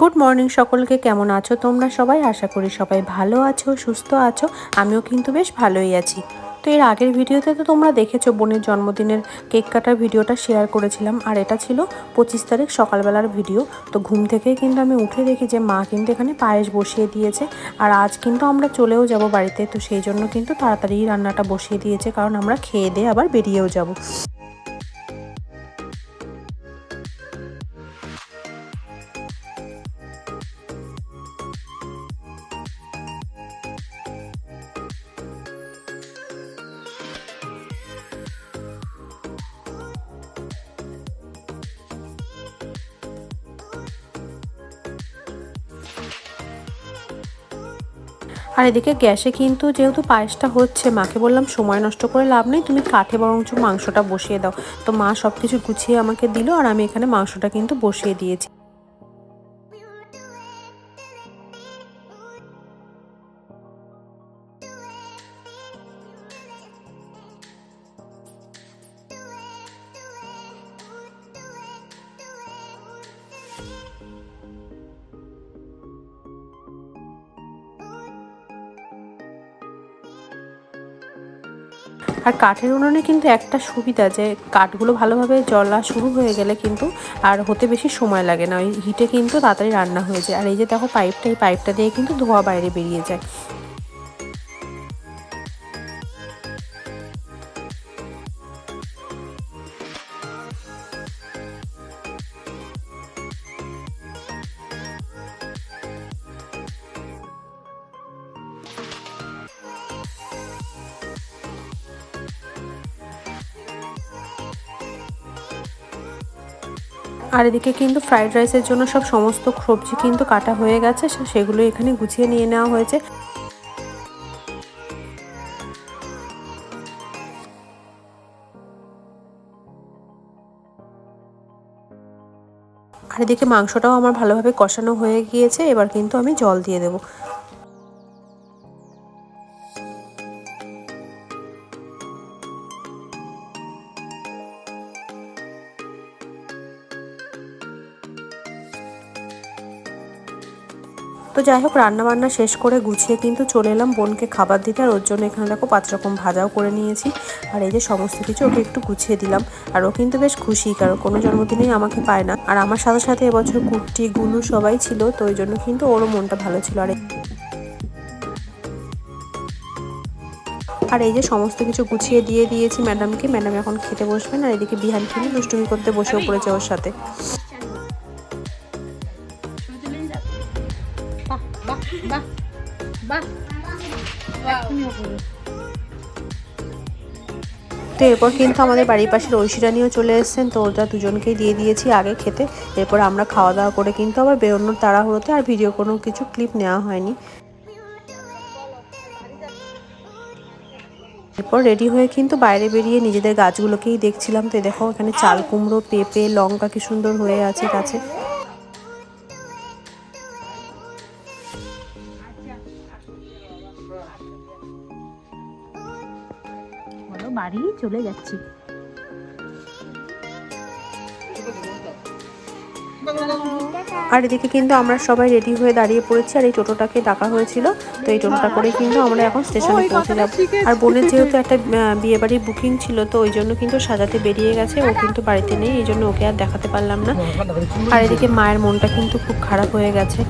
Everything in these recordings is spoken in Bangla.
গুড মর্নিং সকলকে, কেমন আছো তোমরা সবাই? আশা করি সবাই ভালো আছো, সুস্থ আছো। আমিও কিন্তু বেশ ভালোই আছি। তো এর আগের ভিডিওতে তো তোমরা দেখেছ বোনের জন্মদিনের কেক কাটার ভিডিওটা শেয়ার করেছিলাম। আর এটা ছিল পঁচিশ তারিখ সকালবেলার ভিডিও। তো ঘুম থেকেই কিন্তু আমি উঠে দেখি যে মা কিন্তু এখানে পায়েস বসিয়ে দিয়েছে। আর আজ কিন্তু আমরা চলেও যাব বাড়িতে। তো সেই জন্য কিন্তু তাড়াতাড়ি রান্নাটা বসিয়ে দিয়েছে। কারণ আমরা খেয়ে দিয়ে আবার বেরিয়েও যাব। আর এদিকে গ্যাসে কিন্তু যেহেতু পায়েসটা হচ্ছে, মাকে বললাম সময় নষ্ট করে লাভ নেই, তুমি কাঠে বরঞ্চ মাংসটা বসিয়ে দাও। তো মা সব কিছু গুছিয়ে আমাকে দিল আর আমি এখানে মাংসটা কিন্তু বসিয়ে দিয়েছি। আর কাঠের উনুনে কিন্তু একটা সুবিধা যে কাঠগুলো ভালোভাবে জ্বলা শুরু হয়ে গেলে কিন্তু আর হতে বেশি সময় লাগে না। ওই হিটে কিন্তু তাড়াতাড়ি রান্না হয়ে যায়। আর এই যে দেখো পাইপটা এই পাইপটা দিয়ে কিন্তু ধোয়া বাইরে বেরিয়ে যায়। আর এদিকে কিন্তু ফ্রাইড রাইসের জন্য সব সমস্ত সবজি কিন্তু কাটা হয়ে গেছে সেগুলো এখানে গুছিয়ে নিয়ে নেওয়া হয়েছে। আর এদিকে মাংসটাও আমার ভালোভাবে কষানো হয়ে গিয়েছে, এবার কিন্তু আমি জল দিয়ে দেবো। তো যাই হোক, রান্নাবান্না শেষ করে গুছিয়ে কিন্তু চলে এলাম বোনকে খাবার দিতে। আর ওর জন্য এখানে দেখো পাঁচ রকম ভাজাও করে নিয়েছি। আর এই যে সমস্ত কিছু ওকে একটু গুছিয়ে দিলাম। আর ও কিন্তু বেশ খুশি, কারণ কোনো জন্মদিনেই আমাকে পায় না। আর আমার সাথে সাথে এবছর কুর্তি গুলু সবাই ছিল, তো ওই জন্য কিন্তু ওরও মনটা ভালো ছিল। আর আর এই যে সমস্ত কিছু গুছিয়ে দিয়ে দিয়েছি ম্যাডামকে। ম্যাডাম এখন খেতে বসবেন, আর এদিকে বিহান কিন্তু দুষ্টুমি করতে বসেও পড়েছে ওর সাথে। তো এরপর কিন্তু আমাদের বাড়ির পাশের ঐশিরানিও চলে এসেছেন, তো ওটা দুজনকেই দিয়ে দিয়েছি আগে খেতে। এরপর আমরা খাওয়া দাওয়া করে কিন্তু আবার বেরোনোর তাড়াহুড়োতে আর ভিডিও কোনো কিছু ক্লিপ নেওয়া হয়নি। এরপর রেডি হয়ে কিন্তু বাইরে বেরিয়ে নিজেদের গাছগুলোকেই দেখছিলাম। তো দেখো এখানে চাল, কুমড়ো, পেঁপে, লঙ্কা কি সুন্দর হয়ে আছে গাছে। বাড়ি চলে যাচ্ছি। আর এদিকে কিন্তু আমরা সবাই রেডি হয়ে দাঁড়িয়ে পড়েছি আর এই টোটোটাকে ডাকা হয়েছিল। তো এই টোটোটা করে কিন্তু আমরা এখন স্টেশনে পৌঁছে যাব। আর বোনের যেহেতু একটা বিয়ে বাড়ির বুকিং ছিল তো ওই জন্য কিন্তু সাজাতে বেরিয়ে গেছে ও কিন্তু বাড়িতে নেই এই জন্য ওকে আর দেখাতে পারলাম না। আর এদিকে মায়ের মনটা কিন্তু খুব খারাপ হয়ে গেছে।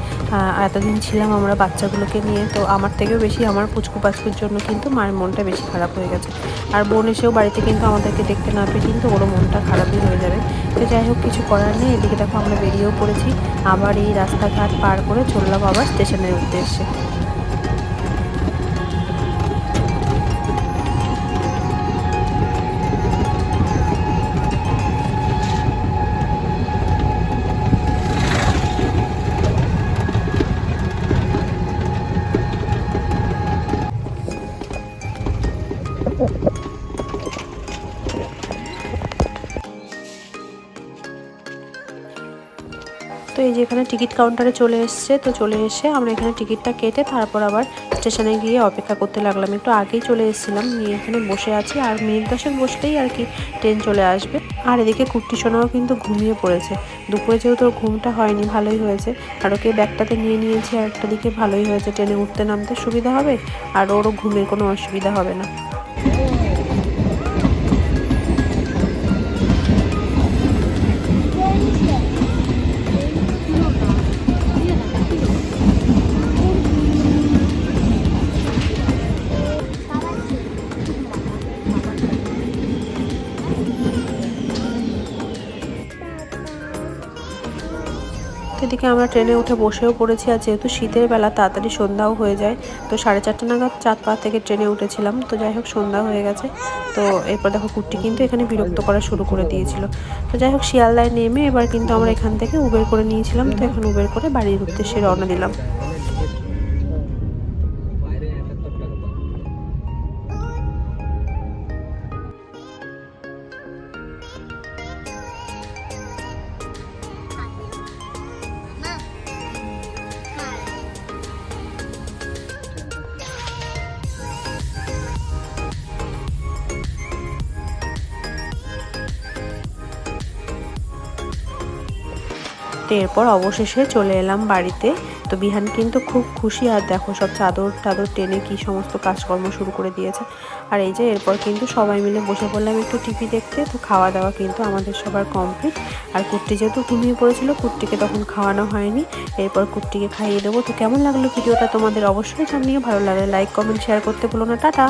এতদিন ছিলাম আমরা বাচ্চাগুলোকে নিয়ে তো আমার থেকেও বেশি আমার পুচকু পাচকুর জন্য কিন্তু মায়ের মনটা বেশি খারাপ হয়ে গেছে। আর বোন এসেও বাড়িতে কিন্তু আমাদেরকে দেখতে না পেয়ে কিন্তু ওরও মনটা খারাপই হয়ে যাবে। তো যাই হোক কিছু করার নেই। এদিকে দেখো আমরা বেরিয়েও পড়েছি আবার এই রাস্তাঘাট পার করে চললাম আবার স্টেশনের উদ্দেশ্যে। যে এখানে টিকিট কাউন্টারে চলে এসছে, তো চলে এসে আমরা এখানে টিকিটটা কেটে তারপর আবার স্টেশনে গিয়ে অপেক্ষা করতে লাগলাম। একটু আগেই চলে এসেছিলাম, নিয়ে এখানে বসে আছি। আর মিনিট দশেক বসলেই আর কি ট্রেন চলে আসবে। আর এদিকে কুর্তি সোনাও কিন্তু ঘুমিয়ে পড়েছে। দুপুরে যেহেতু ঘুমটা হয়নি, ভালোই হয়েছে। আর ওকে ব্যাগটাতে নিয়ে নিয়েছি, আর একটা দিকে ভালোই হয়েছে। ট্রেনে উঠতে নামতে সুবিধা হবে, আর ওরও ঘুমের কোনো অসুবিধা হবে না। এদিকে আমরা ট্রেনে উঠে বসেও পড়েছি আর যেহেতু শীতের বেলা তাড়াতাড়ি সন্ধ্যাও হয়ে যায়, তো সাড়ে চারটে নাগাদ চাঁদপা থেকে ট্রেনে উঠেছিলাম। তো যাই হোক, সন্ধ্যা হয়ে গেছে। তো এরপর দেখো কুর্তি কিন্তু এখানে বিরক্ত করা শুরু করে দিয়েছিল। তো যাই হোক, শিয়ালদায় নেমে এবার কিন্তু আমরা এখান থেকে উবের করে নিয়েছিলাম। তো এখন উবের করে বাড়ির উদ্দেশ্যে রওনা দিলাম। তো এরপর অবশেষে চলে এলাম বাড়িতে। তো বিহান কিন্তু খুব খুশি। আর দেখো সব চাদর টাদর টেনে কি সমস্ত কাজকর্ম শুরু করে দিয়েছে। আর এই যে এরপর কিন্তু সবাই মিলে বসে পড়লাম একটু টিভি দেখতে। তো খাওয়া দাওয়া কিন্তু আমাদের সবার কমপ্লিট। আর কুর্তি যেহেতু ঘুমিয়ে পড়েছিল, কুর্তিকে তখন খাওয়ানো হয়নি। এরপর কুর্তিকে খাইয়ে দেবো। তো কেমন লাগল ভিডিওটা তোমাদের অবশ্যই জানিয়ে ভালো লাগলে লাইক কমেন্ট শেয়ার করতে ভুলো না। টাটা!